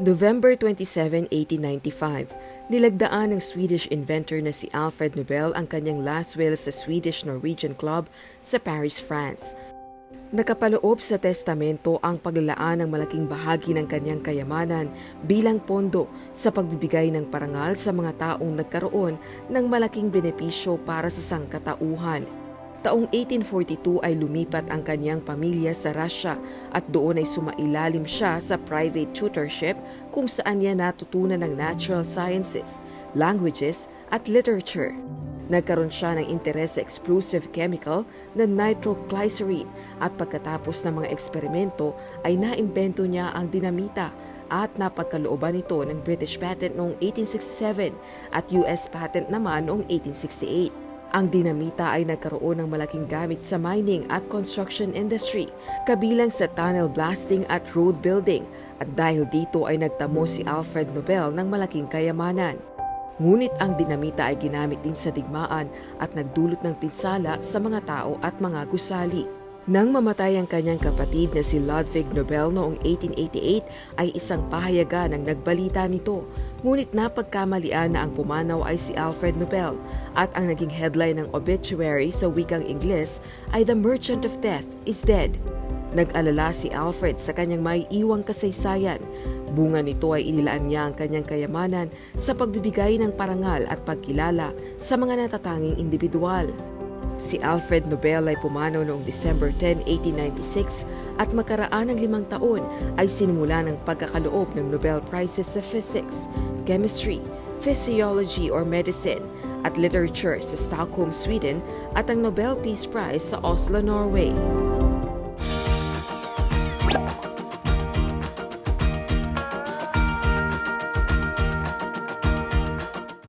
November 27, 1895, nilagdaan ng Swedish inventor na si Alfred Nobel ang kanyang last will sa Swedish Norwegian Club sa Paris, France. Nakapaloob sa testamento ang paglalaan ng malaking bahagi ng kanyang kayamanan bilang pondo sa pagbibigay ng parangal sa mga taong nagkaroon ng malaking benepisyo para sa sangkatauhan. Taong 1842 ay lumipat ang kanyang pamilya sa Russia at doon ay sumailalim siya sa private tutorship kung saan niya natutunan ng natural sciences, languages at literature. Nagkaroon siya ng interes sa explosive chemical na nitroglycerin at pagkatapos ng mga eksperimento ay naimbento niya ang dinamita at napagkalooban nito ng British patent noong 1867 at US patent naman noong 1868. Ang dinamita ay nagkaroon ng malaking gamit sa mining at construction industry, kabilang sa tunnel blasting at road building, at dahil dito ay nagtamo si Alfred Nobel ng malaking kayamanan. Ngunit ang dinamita ay ginamit din sa digmaan at nagdulot ng pinsala sa mga tao at mga gusali. Nang mamatay ang kanyang kapatid na si Ludwig Nobel noong 1888 ay isang pahayagan ang nagbalita nito. Ngunit napagkamalian na ang pumanaw ay si Alfred Nobel at ang naging headline ng obituary sa wikang Ingles ay The Merchant of Death is Dead. Nag-alala si Alfred sa kanyang may iwang kasaysayan. Bunga nito ay inilaan niya ang kanyang kayamanan sa pagbibigay ng parangal at pagkilala sa mga natatanging individual. Si Alfred Nobel ay pumanaw noong December 10, 1896 at makaraan ng limang taon ay sinimula ng pagkakaloob ng Nobel Prizes sa Physics, Chemistry, Physiology or Medicine at Literature sa Stockholm, Sweden at ang Nobel Peace Prize sa Oslo, Norway.